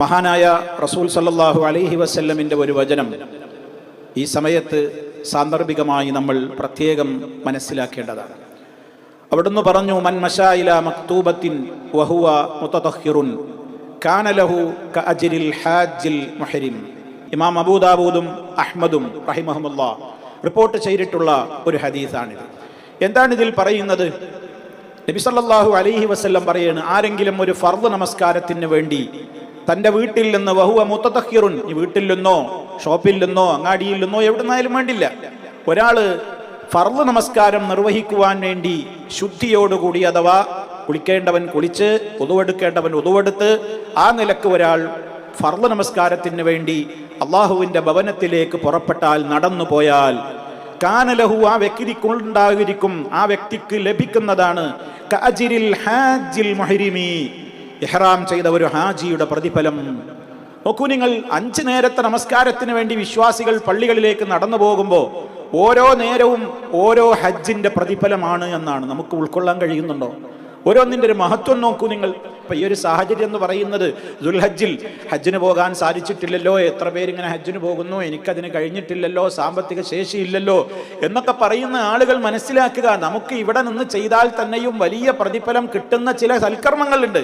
മഹാനായ റസൂൽ സല്ലാഹു അലൈഹി വസ്ല്ലമിന്റെ ഒരു വചനം. ഈ സമയത്ത് സാന്ദർഭികമായി നമ്മൾ പ്രത്യേകം മനസ്സിലാക്കേണ്ടതാണ്. അവിടുന്ന് പറഞ്ഞു മൻ മഷായില മക്തൂബത്തിൻ വഹുവ മുത്തതഹിറുൻ കാനലഹു ക അജ്രിൽ ഹാജിൽ മുഹരിം. ഇമാം അബൂദാബൂദും അഹ്മദും റഹിമഹമുല്ല റിപ്പോർട്ട് ചെയ്തിട്ടുള്ള ഒരു ഹദീസാണിത്. എന്താണ് ഇതിൽ പറയുന്നത്? നബി സല്ലല്ലാഹു അലൈഹി വസല്ലം പറയാണ് ആരെങ്കിലും ഒരു ഫർദ് നമസ്കാരത്തിന് വേണ്ടി തന്റെ വീട്ടിൽ നിന്ന് വഹുവ മുത്തതഹിറുൻ ഈ വീട്ടിൽ നിന്നോ ഷോപ്പിൽ നിന്നോ അങ്ങാടിയിൽ നിന്നോ എവിടെ എവിടുന്നായാലും വേണ്ടില്ല. ഒരാൾ ഫർദ് നമസ്കാരം നിർവഹിക്കുവാൻ വേണ്ടി ശുദ്ധിയോടുകൂടി അഥവാ കുളിക്കേണ്ടവൻ കുളിച്ച് ഒതുവെടുക്കേണ്ടവൻ ഒതുവെടുത്ത് ആ നിലയ്ക്ക് ഒരാൾ ഫർദ് നമസ്കാരത്തിന് വേണ്ടി അള്ളാഹുവിന്റെ ഭവനത്തിലേക്ക് പുറപ്പെട്ടാൽ നടന്നു പോയാൽ കാനലഹു ആ വ്യക്തിക്കുണ്ടായിരിക്കും ആ വ്യക്തിക്ക് ലഭിക്കുന്നതാണ് ഹാജിൽ മുഹരിമി ഇഹ്റാം ചെയ്ത ഒരു ഹാജിയുടെ പ്രതിഫലം. നോക്കൂ നിങ്ങൾ അഞ്ച് നേരത്തെ നമസ്കാരത്തിന് വേണ്ടി വിശ്വാസികൾ പള്ളികളിലേക്ക് നടന്നു പോകുമ്പോൾ ഓരോ നേരവും ഓരോ ഹജ്ജിന്റെ പ്രതിഫലമാണ് എന്നാണ് നമുക്ക് ഉൾക്കൊള്ളാൻ കഴിയുന്നുണ്ടോ? ഓരോന്നിന്റെ ഒരു മഹത്വം നോക്കൂ നിങ്ങൾ. ഇപ്പം ഈ ഒരു സാഹചര്യം എന്ന് പറയുന്നത് ദുൽഹജ്ജിൽ ഹജ്ജിന് പോകാൻ സാധിച്ചിട്ടില്ലല്ലോ എത്ര പേരിങ്ങനെ ഹജ്ജിന് പോകുന്നു എനിക്കതിന് കഴിഞ്ഞിട്ടില്ലല്ലോ സാമ്പത്തിക ശേഷിയില്ലല്ലോ എന്നൊക്കെ പറയുന്ന ആളുകൾ മനസ്സിലാക്കുക. നമുക്ക് ഇവിടെ നിന്ന് ചെയ്താൽ തന്നെയും വലിയ പ്രതിഫലം കിട്ടുന്ന ചില സൽക്കർമ്മങ്ങളുണ്ട്.